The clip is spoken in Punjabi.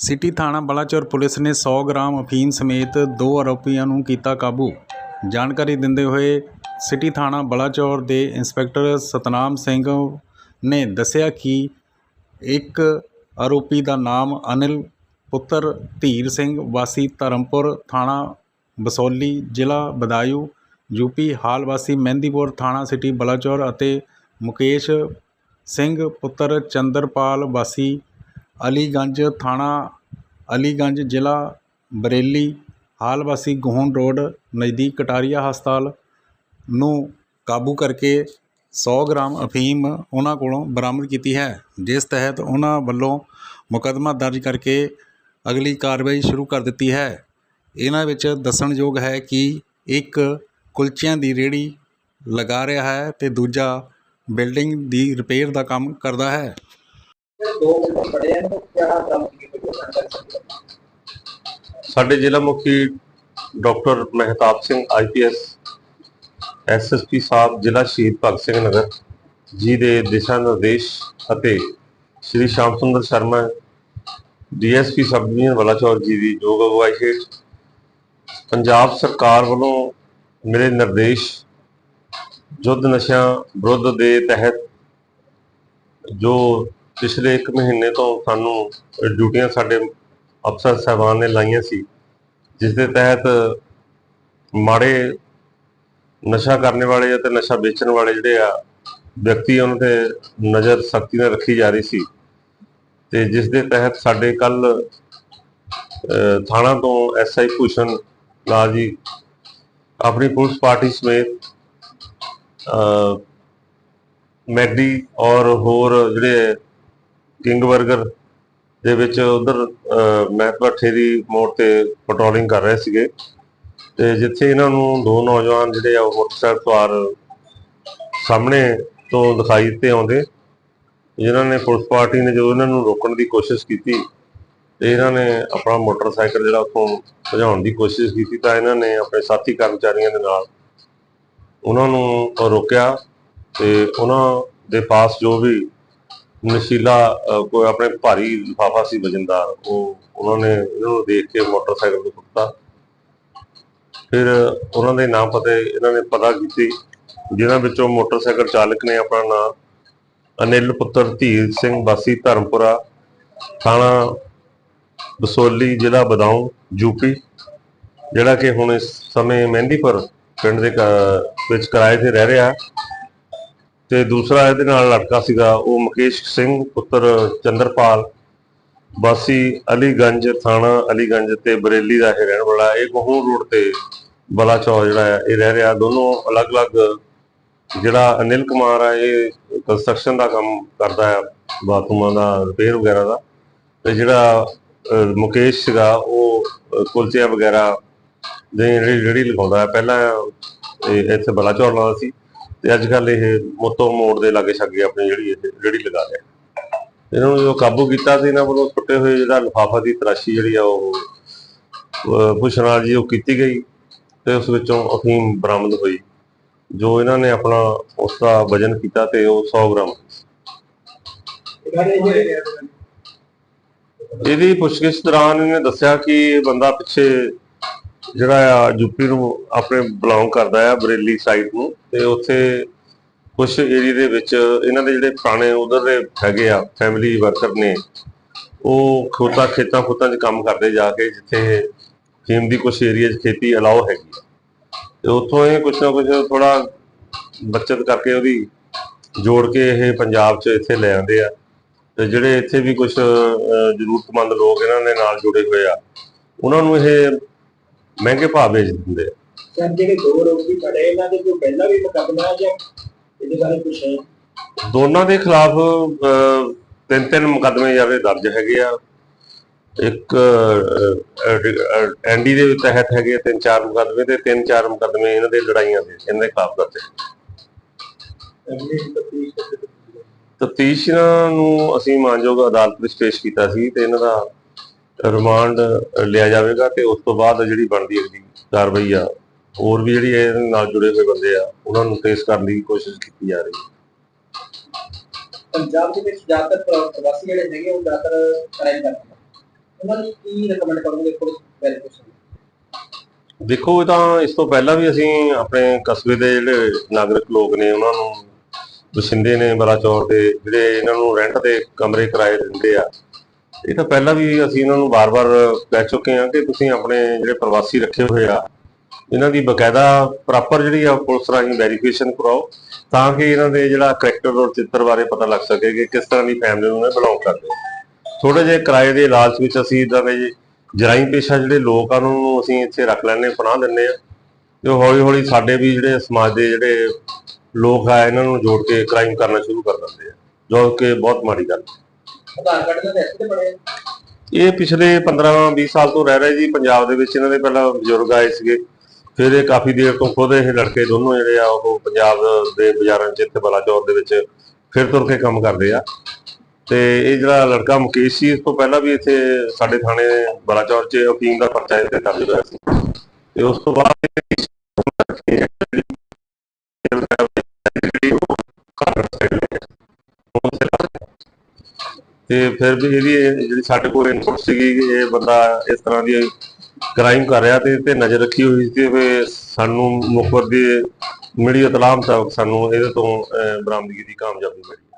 ਸਿਟੀ ਥਾਣਾ ਬਲਾਚੌਰ ਪੁਲਿਸ ਨੇ 100 ਗ੍ਰਾਮ ਅਫੀਮ ਸਮੇਤ ਦੋ ਆਰੋਪੀਆਂ ਨੂੰ ਕੀਤਾ ਕਾਬੂ। ਜਾਣਕਾਰੀ ਦਿੰਦੇ ਹੋਏ ਸਿਟੀ ਥਾਣਾ ਬਲਾਚੌਰ ਦੇ ਇੰਸਪੈਕਟਰ ਸਤਨਾਮ ਸਿੰਘ ਨੇ ਦੱਸਿਆ ਕਿ ਇੱਕ ਆਰੋਪੀ ਦਾ ਨਾਮ ਅਨਿਲ, ਪੁੱਤਰ ਧੀਰ ਸਿੰਘ, ਵਾਸੀ ਧਰਮਪੁਰ ਥਾਣਾ ਬਸੋਲੀ, ਜ਼ਿਲ੍ਹਾ ਬਦਾਯੂ ਯੂਪੀ ਹਾਲ ਵਾਸੀ ਮਹਿੰਦੀਪੁਰ ਥਾਣਾ ਸਿਟੀ ਬਲਾਚੌਰ ਅਤੇ ਮੁਕੇਸ਼ ਸਿੰਘ, ਪੁੱਤਰ ਚੰਦਰਪਾਲ ਵਾਸੀ ਅਲੀਗੰਜ ਥਾਣਾ, ਅਲੀਗੰਜ ਜ਼ਿਲ੍ਹਾ, ਬਰੇਲੀ ਹਾਲ ਵਾਸੀ ਗੋਹਨ ਰੋਡ, ਨਜ਼ਦੀਕ ਕਟਾਰੀਆ ਹਸਪਤਾਲ ਨੂੰ ਕਾਬੂ ਕਰਕੇ 100 ਗ੍ਰਾਮ ਅਫੀਮ ਉਹਨਾਂ ਕੋਲੋਂ ਬਰਾਮਦ ਕੀਤੀ ਹੈ, ਜਿਸ ਤਹਿਤ ਉਹਨਾਂ ਵੱਲੋਂ ਮੁਕੱਦਮਾ ਦਰਜ ਕਰਕੇ ਅਗਲੀ ਕਾਰਵਾਈ ਸ਼ੁਰੂ ਕਰ ਦਿੱਤੀ ਹੈ। ਇਹਨਾਂ ਵਿੱਚ ਦੱਸਣਯੋਗ ਹੈ ਕਿ ਇੱਕ ਕੁਲਚਿਆਂ ਦੀ ਰੇਹੜੀ ਲਗਾ ਰਿਹਾ ਹੈ ਤੇ ਦੂਜਾ ਬਿਲਡਿੰਗ ਦੀ ਰਿਪੇਅਰ ਦਾ ਕੰਮ ਕਰਦਾ ਹੈ। ਸਾਡੇ ਜ਼ਿਲ੍ਹਾ ਮੁਖੀ doctor Mehtab Singh IPS SSP ਸਾਹਿਬ, ਜ਼ਿਲ੍ਹਾ ਸ਼ਹੀਦ ਭਗਤ ਸਿੰਘ ਨਗਰ ਜੀ ਦੇ ਦਿਸ਼ਾ ਨਿਰਦੇਸ਼ ਅਤੇ Shri Sham Sundar Sharma DSP sub division Balachaur ji ਦੀ ਯੋਗ ਅਗਵਾਈ ਹੇਠ ਪੰਜਾਬ ਸਰਕਾਰ ਵੱਲੋਂ ਮੇਰੇ ਨਿਰਦੇਸ਼ ਯੁੱਧ ਨਸ਼ਿਆਂ ਵਿਰੁੱਧ ਦੇ ਤਹਿਤ ਜੋ ਪਿਛਲੇ 1 ਮਹੀਨੇ ਤੋਂ ਸਾਨੂੰ ਡਿਊਟੀਆਂ ਸਾਡੇ ਅਫਸਰ ਸਾਹਿਬਾਨ ਨੇ ਲਾਈਆਂ ਸੀ, ਜਿਸ ਦੇ ਤਹਿਤ ਮਾੜੇ ਨਸ਼ਾ ਕਰਨ ਵਾਲੇ ਅਤੇ ਨਸ਼ਾ ਵੇਚਣ ਵਾਲੇ ਜਿਹੜੇ ਆ, ਵਿਅਕਤੀ ਉਹਨਾਂ ਤੇ ਨਜ਼ਰ ਸਖਤੀ ਨਾਲ ਰੱਖੀ ਜਾ ਰਹੀ ਸੀ। ਤੇ ਜਿਸ ਦੇ ਤਹਿਤ ਸਾਡੇ ਕੱਲ ਥਾਣਾ ਤੋਂ ਐਸਆਈ ਭੂਸ਼ਣ ਲਾਲ ਜੀ ਆਪਣੀ ਪੁਲਿਸ ਪਾਰਟੀ ਸਮੇਤ ਮੈਡੀ ਔਰ ਹੋਰ ਜਿਹੜੇ ਕਿੰਗ 버ਗਰ ਦੇ ਵਿੱਚ ਉਧਰ ਭੱਠੇ ਦੀ ਮੋੜ ਤੇ ਪੈਟਰੋਲਿੰਗ ਕਰ ਰਹੇ ਸੀਗੇ। ਤੇ ਜਿੱਥੇ ਇਹਨਾਂ ਨੂੰ ਦੋ ਨੌਜਵਾਨ ਜਿਹੜੇ ਆ ਉਹ ਮੋਟਰਸਾਈਕਲ ਸਵਾਰ ਸਾਹਮਣੇ ਤੋਂ ਦਿਖਾਈ ਦਿੱਤੇ ਆਉਂਦੇ। ਜਿਨ੍ਹਾਂ ਨੇ ਪੁਲਿਸ ਪਾਰਟੀ ਨੇ ਜਦੋਂ ਇਹਨਾਂ ਨੂੰ ਰੋਕਣ ਦੀ ਕੋਸ਼ਿਸ਼ ਕੀਤੀ, ਤੇ ਇਹਨਾਂ ਨੇ ਆਪਣਾ ਮੋਟਰਸਾਈਕਲ ਜਿਹੜਾ ਉੱਥੋਂ ਭਜਾਉਣ ਦੀ ਕੋਸ਼ਿਸ਼ ਕੀਤੀ, ਤਾਂ ਇਹਨਾਂ ਨੇ ਆਪਣੇ ਸਾਥੀ ਕਰਮਚਾਰੀਆਂ ਦੇ ਨਾਲ ਉਹਨਾਂ ਨੂੰ ਰੋਕਿਆ ਤੇ ਉਹਨਾਂ ਦੇ ਪਾਸ ਜੋ ਵੀ ਨਸ਼ੀਲਾ ਅਹ, ਕੋਈ ਆਪਣੇ ਭਾਰੀ ਲਿਫਾਫਾ ਸੀ ਵਜਨਦਾਰ ਉਹ ਉਹਨਾਂ ਨੇ ਇਹਨਾਂ ਨੂੰ ਦੇਖ ਕੇ ਮੋਟਰਸਾਈਕਲ ਤੋਂ ਕੁੱਟਤਾ। ਫਿਰ ਉਹਨਾਂ ਦੇ ਨਾਮ ਪਤੇ ਇਹਨਾਂ ਨੇ ਪਤਾ ਕੀਤੀ ਜਿਨ੍ਹਾਂ ਵਿੱਚੋਂ ਮੋਟਰਸਾਈਕਲ ਚਾਲਕ ਨੇ ਆਪਣਾ ਨਾਮ ਅਨਿਲ ਪੁੱਤਰ ਧੀਰ ਸਿੰਘ ਵਾਸੀ ਧਰਮਪੁਰਾ ਥਾਣਾ ਬਸੋਲੀ ਜ਼ਿਲ੍ਹਾ ਬਦਾਊਂ ਯੂਪੀ ਜਿਹੜਾ ਕਿ ਹੁਣ ਇਸ ਸਮੇਂ ਮਹਿੰਦੀਪੁਰ ਪਿੰਡ ਦੇ ਕ- ਵਿੱਚ ਕਿਰਾਏ ਤੇ ਰਹਿ ਰਿਹਾ। ਤੇ ਦੂਸਰਾ ਇਹਦੇ ਨਾਲ ਲੜਕਾ ਸੀਗਾ ਉਹ ਮੁਕੇਸ਼ ਸਿੰਘ ਪੁੱਤਰ ਚੰਦਰਪਾਲ ਵਾਸੀ ਅਲੀਗੰਜ ਥਾਣਾ ਅਲੀਗੰਜ ਤੇ ਬਰੇਲੀ ਦਾ ਇਹ ਰਹਿਣ ਵਾਲਾ ਇਹ ਗਹੂੰ ਰੋਡ ਤੇ ਬਲਾਚੌਰ ਜਿਹੜਾ ਹੈ ਇਹ ਰਹਿ ਰਿਹਾ। ਦੋਨੋਂ ਅਲੱਗ-ਅਲੱਗ ਜਿਹੜਾ ਅਨਿਲ ਕੁਮਾਰ ਆ ਇਹ ਕੰਸਟਰਕਸ਼ਨ ਦਾ ਕੰਮ ਕਰਦਾ ਹੈ ਬਾਥਰੂਮਾਂ ਦਾ ਰਿਪੇਅਰ ਵਗੈਰਾ ਦਾ। ਤੇ ਜਿਹੜਾ ਮੁਕੇਸ਼ ਸੀਗਾ ਉਹ ਅਹ, ਕੁਲਚਿਆਂ ਵਗੈਰਾ ਦੇ ਜਿਹੜੀ ਜਿਹੜੀ ਲਗਾਉਂਦਾ ਹੈ ਪਹਿਲਾਂ ਇਹ ਇੱਥੇ ਬਲਾਚੌਰ ਲਾਉਂਦਾ ਸੀ। ਤੇ ਅੱਜ ਕੱਲ ਇਹ ਮੋਤੋ ਮੋੜ ਦੇ ਲਾਗੇ ਛਾਗੇ ਆਪਣੀ ਜਿਹੜੀ ਜਿਹੜੀ ਲਗਾ ਰਿਹਾ ਇਹਨਾਂ ਨੂੰ ਜੋ ਕਾਬੂ ਕੀਤਾ ਤੇ ਇਹਨਾਂ ਵੱਲੋਂ ਟੁੱਟੇ ਹੋਏ ਜਿਹੜਾ ਲਿਫਾਫਾ ਦੀ ਤਰਾਸ਼ੀ ਜਿਹੜੀ ਆ ਉਹ ਅਹ, ਜੀ ਉਹ ਕੀਤੀ ਗਈ ਤੇ ਉਸ ਵਿੱਚੋਂ ਅਫੀਮ ਬਰਾਮਦ ਹੋਈ। ਜੋ ਇਹਨਾਂ ਨੇ ਆਪਣਾ ਉਸ ਦਾ ਵਜਨ ਕੀਤਾ ਤੇ ਉਹ 100 ਗ੍ਰਾਮ। ਇਹਦੀ ਪੁੱਛਗਿੱਛ ਦੌਰਾਨ ਇਹਨੇ ਦੱਸਿਆ ਕਿ ਇਹ ਬੰਦਾ ਪਿੱਛੇ ਜਿਹੜਾ ਆ ਯੂਪੀ ਨੂੰ ਆਪਣੇ ਬਿਲੋਂਗ ਕਰਦਾ ਆ, ਬਰੇਲੀ ਸਾਈਡ ਨੂੰ, ਤੇ ਉੱਥੇ ਕੁਝ ਏਰੀਆ ਦੇ ਵਿੱਚ ਇਹਨਾਂ ਦੇ ਜਿਹੜੇ ਪੁਰਾਣੇ ਉਧਰ ਦੇ ਹੈਗੇ ਆ ਫੈਮਿਲੀ ਵਰਕਰ ਨੇ, ਉਹ ਖੋਤਾ ਖੇਤਾਂ ਖੁੱਤਾਂ 'ਚ ਕੰਮ ਕਰਦੇ ਜਾ ਕੇ, ਜਿੱਥੇ ਫੀਮ ਦੀ ਕੁਝ ਏਰੀਆ 'ਚ ਖੇਤੀ ਅਲਾਉ ਹੈਗੀ ਆ। ਤੇ ਉੱਥੋਂ ਇਹ ਕੁਝ ਨਾ ਕੁਝ ਥੋੜਾ ਬਚਤ ਕਰਕੇ ਉਹਦੀ ਜੋੜ ਕੇ ਇਹ ਪੰਜਾਬ 'ਚ ਇੱਥੇ ਲੈ ਆਉਂਦੇ ਆ ਤੇ ਜਿਹੜੇ ਇੱਥੇ ਵੀ ਕੁਝ ਜ਼ਰੂਰਤਮੰਦ ਲੋਕ ਇਹਨਾਂ ਦੇ ਨਾਲ ਜੁੜੇ ਹੋਏ ਆ, ਉਹਨਾਂ ਨੂੰ ਇਹ ਮਹਿੰਗੇ ਭਾਅ ਵੇਚ ਦਿੰਦੇ ਆ। ਸਰ ਜਿਹੜੇ ਦੋ ਵੀ ਫੜੇ ਇਹਨਾਂ ਦੇ ਕੋਈ ਪਹਿਲਾਂ ਵੀ ਮੁਕੱਦਮਾ ਜਾਂ ਇਹਦੇ ਬਾਰੇ ਕੁਝ ਹੈ? ਦੋਨਾਂ ਦੇ ਖਿਲਾਫ ਤਿੰਨ ਤਿੰਨ ਮੁਕੱਦਮੇ ਜਾਵੇ ਦਰਜ ਹੈਗੇ ਆ। ਇੱਕ ਐਨਡੀ ਦੇ ਤਹਿਤ ਹੈਗੇ ਤਿੰਨ ਚਾਰ ਮੁਕੱਦਮੇ ਤੇ ਤਿੰਨ ਚਾਰ ਮੁਕੱਦਮੇ ਇਹਨਾਂ ਦੇ ਲੜਾਈਆਂ ਦੇ ਇਹਨਾਂ ਦੇ ਖਿਲਾਫ ਦਰਜ ਤਫਤੀਸ਼ ਨੂੰ ਅਸੀਂ ਮਾਨਯੋਗ ਅਦਾਲਤ ਵਿੱਚ ਪੇਸ਼ ਕੀਤਾ ਸੀ ਤੇ ਇਹਨਾਂ ਦਾ ਰਿਮਾਂਡ ਲਿਆ ਜਾਵੇਗਾ ਤੇ ਉਸ ਤੋਂ ਬਾਅਦ ਜਿਹੜੀ ਬਣਦੀ ਅਗਲੀ ਕਾਰਵਾਈ ਆ ਹੋਰ ਵੀ ਜਿਹੜੀ ਇਹਦੇ ਨਾਲ ਜੁੜੇ ਹੋਏ ਬੰਦੇ ਆ ਉਹਨਾਂ ਨੂੰ ਟ੍ਰੇਸ ਕਰਨ ਦੀ ਕੋਸ਼ਿਸ਼ ਕੀਤੀ ਜਾ ਰਹੀ ਹੈ। ਪੰਜਾਬ ਦੇ ਵਿੱਚ ਜ਼ਿਆਦਾਤਰ ਪ੍ਰਵਾਸੀ ਜਿਹੜੇ ਹੈਗੇ ਉਹ ਜ਼ਿਆਦਾਤਰ ਕ੍ਰਾਈਮ ਕਰਦੇ ਉਹਨਾਂ ਨੂੰ ਕੀ ਰეკਮੈਂਡ ਕਰੋਗੇ ਪੁਲਿਸ ਵੈਰੀਫਿਕੇਸ਼ਨ ਦੇਖੋ ਇਹ ਤਾਂ ਇਸ ਤੋਂ ਪਹਿਲਾਂ ਵੀ ਅਸੀਂ ਆਪਣੇ ਕਸਬੇ ਦੇ ਜਿਹੜੇ ਨਾਗਰਿਕ ਲੋਕ ਨੇ ਉਹਨਾਂ ਨੂੰ ਵਸਿੰਦੇ ਨੇ ਬਲਾਚੌਰ ਦੇ ਜਿਹੜੇ ਇਹਨਾਂ ਨੂੰ ਰੈਂਟ ਤੇ ਕਮਰੇ ਕਿਰਾਏ ਦਿੰਦੇ ਆ। ਇਹ ਤਾਂ ਪਹਿਲਾਂ ਵੀ ਅਸੀਂ ਇਹਨਾਂ ਨੂੰ ਵਾਰ-ਵਾਰ ਕਹਿ ਚੁੱਕੇ ਹਾਂ ਕਿ ਤੁਸੀਂ ਆਪਣੇ ਜਿਹੜੇ ਪ੍ਰਵਾਸੀ ਰੱਖੇ ਹੋਏ ਆ, ਇਹਨਾਂ ਦੀ ਬਕਾਇਦਾ ਪ੍ਰੋਪਰ ਜਿਹੜੀ ਆ ਪੁਲਿਸ ਰਾਹੀਂ ਵੈਰੀਫਿਕੇਸ਼ਨ ਕਰਾਓ, ਤਾਂ ਕਿ ਇਹਨਾਂ ਦੇ ਜਿਹੜਾ ਕਰੈਕਟਰ ਔਰ ਚਿੱਤਰ ਬਾਰੇ ਪਤਾ ਲੱਗ ਸਕੇ ਕਿ ਕਿਸ ਤਰ੍ਹਾਂ ਦੀ ਫੈਮਿਲੀ ਨੂੰ ਇਹ ਬਿਲੋਂਗ ਕਰਦੇ ਥੋੜੇ ਜਿਹੇ ਕਿਰਾਏ ਦੇ ਲਾਲਚ ਵਿੱਚ ਅਸੀਂ ਇਦਾਂ ਦੇ ਜਰਾਈਮ ਪੇਸ਼ਾ ਜਿਹੜੇ ਲੋਕ ਆ, ਉਹਨਾਂ ਨੂੰ ਅਸੀਂ ਇੱਥੇ ਰੱਖ ਲੈਣੇ ਪਨਾਹ ਦਿੰਦੇ ਆ ਤੇ ਹੌਲੀ ਹੌਲੀ ਸਾਡੇ ਵੀ ਜਿਹੜੇ ਸਮਾਜ ਦੇ ਜਿਹੜੇ ਲੋਕ ਆ, ਇਹਨਾਂ ਨੂੰ ਜੋੜ ਕੇ ਕ੍ਰਾਈਮ ਕਰਨਾ ਸ਼ੁਰੂ ਕਰ ਦਿੰਦੇ ਆ। ਜੋ ਕਿ ਬਹੁਤ ਮਾੜੀ ਗੱਲ ਹੈ। ਆਧਾਰ ਕਾਰਡ ਦੇ ਰੈਸਟ ਬਣੇ ਇਹ ਪਿਛਲੇ 15-20 ਸਾਲ ਤੋਂ ਰਹਿ ਰਹੇ ਜੀ, ਪੰਜਾਬ ਦੇ ਵਿੱਚ ਇਹਨਾਂ ਦੇ ਪਹਿਲਾਂ ਬਜ਼ੁਰਗ ਆਏ ਸੀਗੇ। ਫਿਰ ਇਹ ਕਾਫੀ ਦੇਰ ਤੋਂ ਖੁਦ ਇਹ ਲੜਕੇ ਦੋਨੋਂ ਜਿਹੜੇ ਆ, ਉਹ ਪੰਜਾਬ ਦੇ ਬਾਜ਼ਾਰਾਂ 'ਚ ਇੱਥੇ ਬਲਾਚੌਰ ਦੇ ਵਿੱਚ ਫਿਰ ਤੁਰ ਕੇ ਕੰਮ ਕਰਦੇ ਆ। ਤੇ ਇਹ ਜਿਹੜਾ ਲੜਕਾ ਮੁਕੇਸ਼ ਸੀ, ਇਸ ਤੋਂ ਪਹਿਲਾਂ ਵੀ ਇੱਥੇ ਸਾਡੇ ਥਾਣੇ ਬਲਾਚੌਰ 'ਚ ਅਫੀਮ ਦਾ ਪਰਚਾ ਇੱਥੇ ਦਰਜ ਹੋਇਆ ਸੀ। ਤੇ ਉਸ ਤੋਂ ਬਾਅਦ ਤੇ ਫਿਰ ਵੀ ਇਹਦੀ ਇਹ ਜਿਹੜੀ ਸਾਡੇ ਕੋਲ ਇਨਪੁਟ ਸੀਗੀ ਕਿ ਇਹ ਬੰਦਾ ਇਸ ਤਰ੍ਹਾਂ ਦੀ ਕ੍ਰਾਈਮ ਕਰ ਰਿਹਾ ਤੇ ਤੇ ਨਜ਼ਰ ਰੱਖੀ ਹੋਈ ਸੀ ਵੀ ਸਾਨੂੰ ਮੁਖਬਰ ਦੀ ਮਿਲੀ ਇਤਲਾਹ ਮੁਤਾਬਕ ਸਾਨੂੰ ਇਹਦੇ ਤੋਂ ਅਹ, ਬਰਾਮਦਗੀ ਦੀ ਕਾਮਯਾਬੀ ਮਿਲੀ।